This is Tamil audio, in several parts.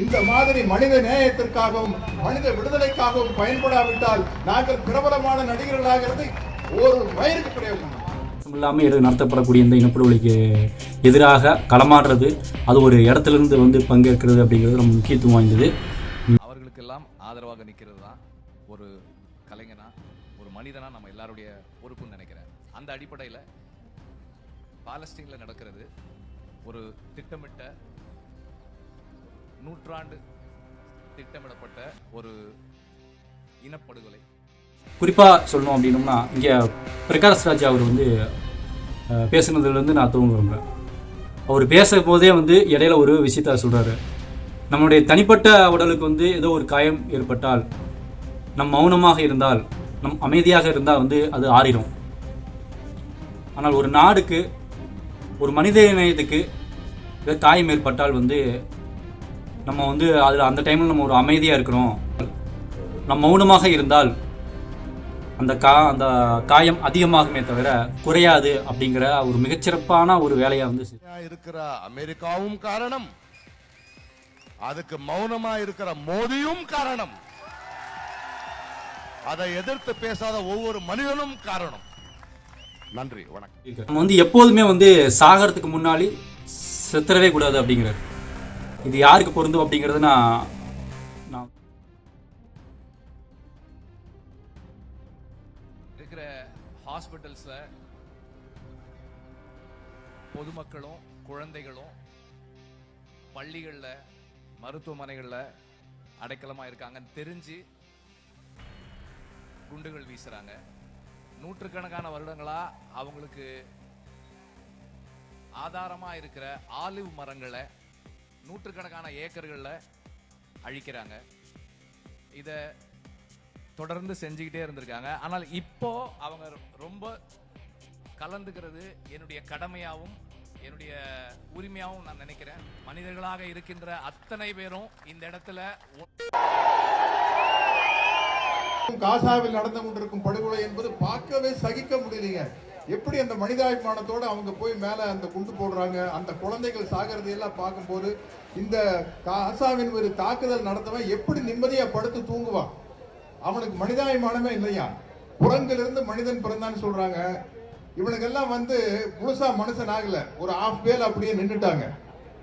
இந்த மாதிரி மனித நேயத்திற்காகவும் மனித விடுதலைக்காகவும் பயன்படாவிட்டால் நாங்கள் பிரபலமான நடிகர்களாகிறது ஒரு மயிருக்கு பிரயோஜனம் இல்லாமல் எது நடத்தப்படக்கூடிய இந்த இனப்படுகொலைக்கு எதிராக களமாடுறது அது ஒரு இடத்துல இருந்து வந்து பங்கேற்கிறது அப்படிங்கிறது ரொம்ப முக்கியத்துவம் வாய்ந்தது. அவர்களுக்கெல்லாம் ஆதரவாக நிற்கிறது? தான் ஒரு கலைஞனா ஒரு மனிதனா நம்ம எல்லாருடைய பொறுப்புன்னு நினைக்கிறேன். அந்த அடிப்படையில் பாலஸ்தீனில் நடக்கிறது ஒரு திட்டமிட்ட நூற்றாண்டு திட்டமிடப்பட்ட ஒரு இனப்படுகொலை. குறிப்பாக சொல்லணும் அப்படின்னோம்னா இங்கே பிரகாஷ் ராஜா அவர் வந்து பேசுனதுலேருந்து நான் தூங்க விரும்புகிறேன் அவர் பேசும் போதே வந்து இடையில ஒரு விஷயத்த சொல்கிறாரு நம்முடைய தனிப்பட்ட உடலுக்கு வந்து ஏதோ ஒரு காயம் ஏற்பட்டால் நம் மௌனமாக இருந்தால் நம் அமைதியாக இருந்தால் வந்து அது ஆறிடும் ஆனால் ஒரு நாடுக்கு ஒரு மனித இணையத்துக்கு ஏதோ காயம் ஏற்பட்டால் வந்து நம்ம வந்து அதில் அந்த டைமில் நம்ம ஒரு அமைதியாக இருக்கிறோம். நம்ம மௌனமாக இருந்தால் அந்த கா அந்த காயம் அதிகமாகுமே தவிர குறையாது அப்படிங்கிற ஒரு மிகச்சிறப்பான ஒரு வேலையை வந்து இருக்கிற அமெரிக்காவும் காரணம். அதுக்கு மௌனமா இருக்கிற மோதியும் காரணம். அதை எதிர்த்து பேசாத ஒவ்வொரு மனிதனும் காரணம். நன்றி வணக்கம். நம்ம வந்து எப்போதுமே வந்து சாகிறதுக்கு முன்னாடி செத்துறவே கூடாது அப்படிங்கிறார். இது யாருக்கு பொருந்தும் அப்படிங்கிறது நான் நான் இருக்கிற ஹாஸ்பிட்டல்ஸில் பொதுமக்களும் குழந்தைகளும் பள்ளிகளில் மருத்துவமனைகளில் அடைக்கலமாக இருக்காங்கன்னு தெரிஞ்சு குண்டுகள் வீசுகிறாங்க நூற்றுக்கணக்கான வருடங்களாக அவங்களுக்கு ஆதாரமாக இருக்கிற ஆலிவ் மரங்களை நூற்றுக்கணக்கான ஏக்கர்களில் அழிக்கிறாங்க. இதை தொடர்ந்து செஞ்சுக்கிட்டே இருந்திருக்காங்க. ஆனால் இப்போ அவங்க ரொம்ப கலந்துக்கிறது என்னுடைய கடமையாகவும் என்னுடைய உரிமையாகவும் நான் நினைக்கிறேன். மனிதர்களாக இருக்கின்ற அத்தனை பேரும் இந்த இடத்துல காசாவில் நடந்து கொண்டிருக்கும் படுகொலை என்பது பார்க்கவே சகிக்க முடியலைங்க. எப்படி அந்த மனிதாபிமானத்தோடு அவங்க போய் மேலே அந்த குண்டு போடுறாங்க அந்த குழந்தைகள் சாகிறதையெல்லாம் பார்க்கும்போது இந்த காசாவின் ஒரு தாக்குதல் நடத்தவன் எப்படி நிம்மதியாக படுத்து தூங்குவான்? அவனுக்கு மனிதாபிமானமே இல்லையா? புறங்கிலிருந்து மனிதன் பிறந்தான்னு சொல்றாங்க. இவனுக்கெல்லாம் வந்து முழுசாக மனுஷன் ஆகலை. ஒரு ஆஃப் வேல் அப்படியே நின்னுட்டாங்க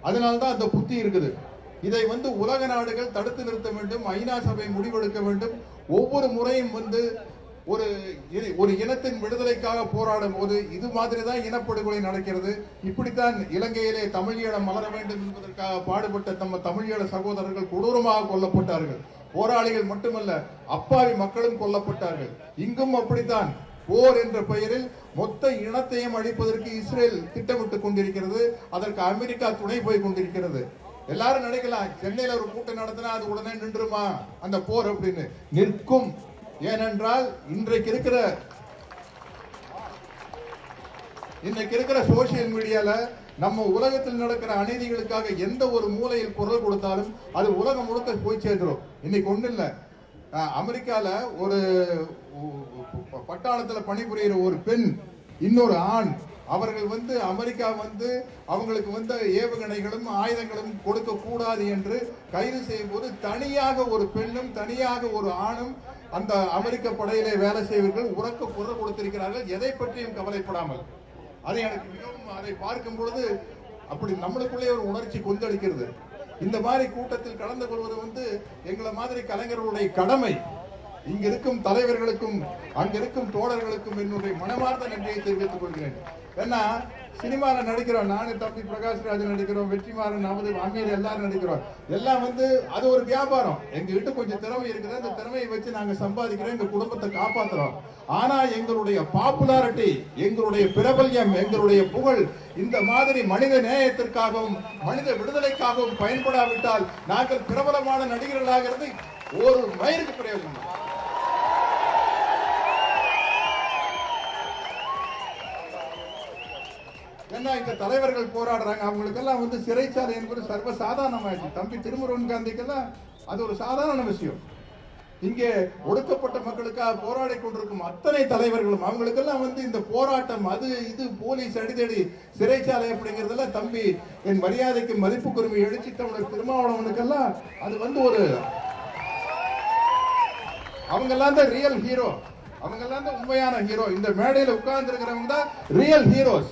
அதனால்தான் அந்த புத்தி இருக்குது. இதை வந்து உலக நாடுகள் தடுத்து நிறுத்த வேண்டும் ஐநா சபை முடிவெடுக்க வேண்டும். ஒவ்வொரு முறையும் வந்து ஒரு ஒரு இனத்தின் விடுதலைக்காக போராடும் போது இது மாதிரி தான் இனப்படுகொலை நடக்கிறது. இப்படித்தான் இலங்கையிலே தமிழீழம் மலர வேண்டும் என்பதற்காக பாடுபட்ட நம்ம தமிழீழ சகோதரர்கள் கொடூரமாக கொல்லப்பட்டார்கள். போராளிகள் மட்டுமல்ல அப்பாவி மக்களும் கொல்லப்பட்டார்கள். இங்கும் அப்படித்தான். போர் என்ற பெயரில் மொத்த இனத்தையும் அழிப்பதற்கு இஸ்ரேல் திட்டமிட்டுக் கொண்டிருக்கிறது. அதற்கு அமெரிக்கா துணை போய் கொண்டிருக்கிறது. எல்லாரும் நினைக்கலாம் சென்னையில ஒரு கூட்டம் நடத்தினா அது உடனே நின்றுமா? அந்த போர் அப்படின்னு. நிற்கும். ஏனென்றால் இன்றைக்கு இருக்கிற இன்னைக்கு இருக்கிற சோசியல் மீடியால நம்ம உலகத்தில் நடக்கிற அநீதிகளுக்காக எந்த ஒரு மூலையில் குரல் கொடுத்தாலும் அது உலகம் முழுக்க போய் சேர்ந்துரும். இன்னைக்கு ஒண்ணு இல்லை. அமெரிக்காவில் அமெரிக்கால ஒரு பட்டாளத்தில் பணிபுரிகிற பணிபுரியிற ஒரு பெண் இன்னொரு ஆண் அவர்கள் வந்து அமெரிக்கா வந்து அவங்களுக்கு வந்து ஏவுகணைகளும் ஆயுதங்களும் கொடுக்க கூடாது என்று கைது செய்யும் போது தனியாக ஒரு பெண்ணும் தனியாக ஒரு ஆணும் அந்த அமெரிக்க படையிலே வேலை செய்வர்கள் உறக்க குரல் கொடுத்திருக்கிறார்கள். எதை பற்றியும் கவலைப்படாமல். அதை எனக்கு மிகவும் அதை பார்க்கும் பொழுது அப்படி நம்மளுக்குள்ளே ஒரு உணர்ச்சி கொந்தளிக்கிறது. இந்த மாதிரி கூட்டத்தில் கலந்து கொள்வது வந்து எங்களை மாதிரி கலைஞர்களுடைய கடமை. இங்க இருக்கும் தலைவர்களுக்கும் அங்க இருக்கும் தோழர்களுக்கும் என்னுடைய மனமார்ந்த நன்றியை தெரிவித்துக் கொள்கிறேன். ஏன்னா சினிமால நடிக்கிறோம். நானு தம்பி பிரகாஷ் ராஜ் நடிக்கிறோம். வெற்றிமாறன் நமது அமீர் எல்லாரும் நடிக்கிறோம். எல்லாம் வந்து அது ஒரு வியாபாரம். எங்க கிட்ட கொஞ்சம் திறமை இருக்குது. அந்த திறமையை வச்சு நாங்க சம்பாதிக்கிறோம். எங்க குடும்பத்தை காப்பாத்துறோம். ஆனா எங்களுடைய பாப்புலாரிட்டி எங்களுடைய பிரபல்யம் எங்களுடைய புகழ் இந்த மாதிரி மனித நேயத்திற்காகவும் மனித விடுதலைக்காகவும் பயன்படாவிட்டால் நாங்கள் பிரபலமான நடிகர்களாகிறது ஒரு மயிருக்கு பிரயோஜனம் ஏன்னா தலைவர்கள் போராடுறாங்க. அவங்களுக்கெல்லாம் வந்து சிறைச்சாலை என்பது சர்வசாதாரணமாயிடுச்சு. தம்பி திருமுருகன் காந்திக்கெல்லாம் அது ஒரு சாதாரண விஷயம். இங்கே ஒடுக்கப்பட்ட மக்களுக்காக போராடி கொண்டிருக்கும் அத்தனை தலைவர்களும் அவங்களுக்கெல்லாம் வந்து இந்த போராட்டம் அது இது போலீஸ் அடிதடி சிறைச்சாலை அப்படிங்கிறதெல்லாம் தம்பி என் மரியாதைக்கு மதிப்பு எழுச்சி தமிழர் திருமாவளவனுக்கெல்லாம் அது வந்து ஒரு அவங்கெல்லாம் தான் ரியல் ஹீரோ அவங்கெல்லாம் தான் உண்மையான ஹீரோ இந்த மேடையில் உட்கார்ந்து இருக்கிறவங்க தான் ரியல் ஹீரோஸ்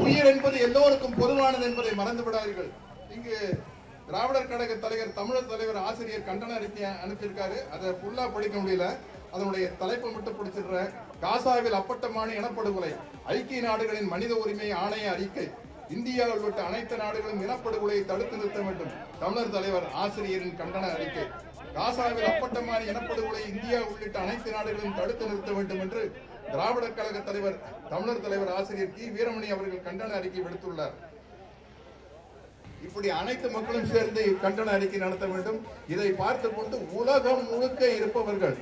உயிர் என்பது எல்லோருக்கும் பொதுவானது என்பதை மறந்து விடாதீர்கள் இங்கு திராவிடர் கழக தலைவர் தமிழர் தலைவர் ஆசிரியர் கண்டன அறிக்கை அனுப்பியிருக்காரு. அதை ஃபுல்லா படிக்க முடியல. அதனுடைய தலைப்பு மட்டும் பிடிச்சிடுற. காசாவில் அப்பட்டமான இனப்படுகொலை ஐக்கிய நாடுகளின் மனித உரிமை ஆணைய அறிக்கை. இந்தியா உள்ளிட்ட அனைத்து நாடுகளும் இனப்படுகொலையை தடுத்து நிறுத்த வேண்டும். தமிழர் தலைவர் ஆசிரியரின் கண்டன அறிக்கை. காசாவில் அப்பட்டமான இனப்படுகொலை இந்தியா உள்ளிட்ட அனைத்து நாடுகளும் தடுத்து நிறுத்த வேண்டும் என்று திராவிடர் கழக தலைவர் தமிழர் தலைவர் ஆசிரியர் கி. வீரமணி அவர்கள் கண்டன அறிக்கை விடுத்துள்ளார். இப்படி அனைத்து மக்களும் சேர்ந்து கண்டன அறிக்கை நடத்த வேண்டும். இதை பார்த்து கொண்டு உலகம் முழுக்க இருப்பவர்கள்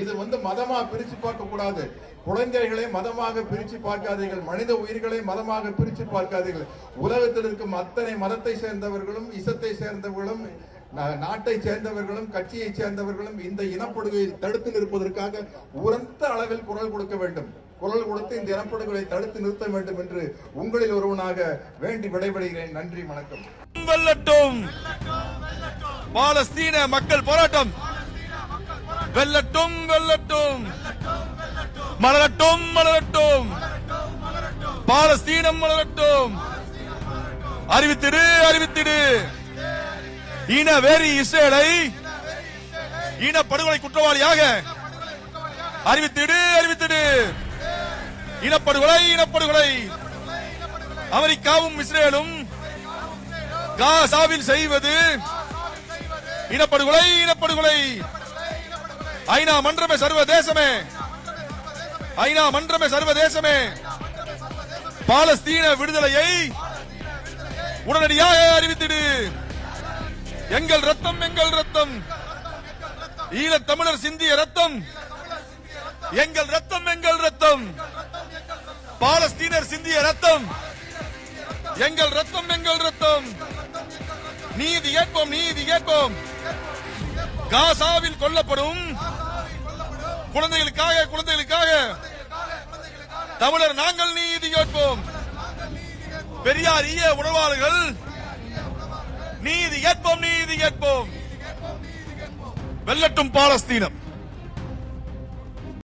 இது வந்து மதமா பிரிச்சு பார்க்க கூடாது. குழந்தைகளை மதமாக பிரிச்சு பார்க்காதீர்கள். மனித உயிர்களை மதமாக பிரிச்சு பார்க்காதீர்கள். உலகத்தில் இருக்கும் அத்தனை மதத்தை சேர்ந்தவர்களும் இசத்தை சேர்ந்தவர்களும் நாட்டை சேர்ந்தவர்களும் கட்சியை சேர்ந்தவர்களும் இந்த இனப்படுகையை தடுத்து நிற்பதற்காக உரத்த அளவில் குரல் கொடுக்க வேண்டும். குரல் கொடுத்து இந்த இனப்படுகையை தடுத்து நிறுத்த வேண்டும் என்று உங்களில் ஒருவனாக வேண்டி விடைபெறுகிறேன். நன்றி வணக்கம். வெல்லட்டும். பாலஸ்தீன மக்கள் போராட்டம். வெல்லட்டும் வெல்லட்டும். மலரட்டும் மலரட்டும். பாலஸ்தீனம் மலரட்டும். அறிவித்திடு அறிவித்திடு. இன வேரி இஸ்ரேலை இன படுகொலை குற்றவாளியாக அறிவித்திடு அறிவித்திடு. இனப்படுகொலை இனப்படுகொலை. அமெரிக்காவும் இஸ்ரேலும் காசாவில் செய்வது. இனப்படுகொலை இனப்படுகொலை. ஐநா மன்றமே சர்வதேசமே. ஐநா மன்றமே சர்வதேசமே. பாலஸ்தீன விடுதலையை உடனடியாக அறிவித்திடு. எங்கள் ரத்தம் எங்கள் ரத்தம். ஈழத் தமிழர் சிந்திய ரத்தம். எங்கள் ரத்தம் எங்கள் ரத்தம். பாலஸ்தீனர் சிந்திய ரத்தம். எங்கள் ரத்தம் எங்கள் ரத்தம். நீதி ஏற்போம் நீதி ஏற்போம் காசாவில் கொல்லப்படும். குழந்தைகளுக்காக குழந்தைகளுக்காக. தமிழர் நாங்கள் நீதி கேட்போம். பெரியார் ஈய உணவாளர்கள் நீதி ஏற்போம் நீதி ஏற்போம் வெல்லட்டும் பாலஸ்தீனம்.